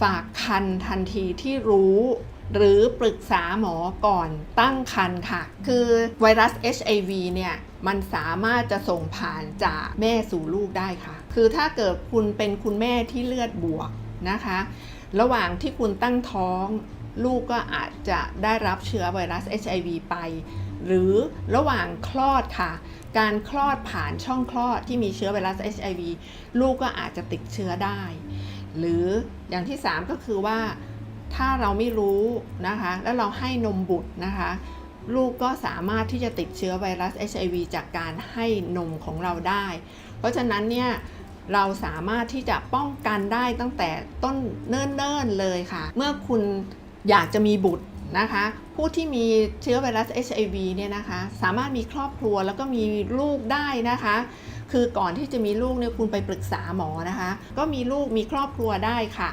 ฝากคันทันทีที่รู้หรือปรึกษาหมอก่อนตั้งครรภ์ค่ะ คือไวรัส HIV เนี่ย มันสามารถจะส่งผ่านจากแม่สู่ลูกได้ค่ะ คือถ้าเกิดคุณเป็นคุณแม่ที่เลือดบวกนะคะ ระหว่างที่คุณตั้งท้อง ลูกก็อาจจะได้รับเชื้อไวรัส HIV ไป หรือระหว่างคลอดค่ะ การคลอดผ่านช่องคลอดที่มีเชื้อไวรัส HIV ลูกก็อาจจะติดเชื้อได้ หรืออย่างที่ 3 ก็คือว่าถ้าเราไม่รู้นะคะ แล้วเราให้นมบุตรนะคะ ลูกก็สามารถที่จะติดเชื้อไวรัส HIV จากการให้นมของเราได้ เพราะฉะนั้นเนี่ยเราสามารถที่จะป้องกันได้ตั้งแต่ต้นเนิ่นๆเลยค่ะ เมื่อคุณอยากจะมีบุตรนะคะ ผู้ที่มีเชื้อไวรัส HIV เนี่ยนะคะ สามารถมีครอบครัวแล้วก็มีลูกได้นะคะ คือก่อนที่จะมีลูกเนี่ยคุณไปปรึกษาหมอนะคะ ก็มีลูกมีครอบครัวได้ค่ะ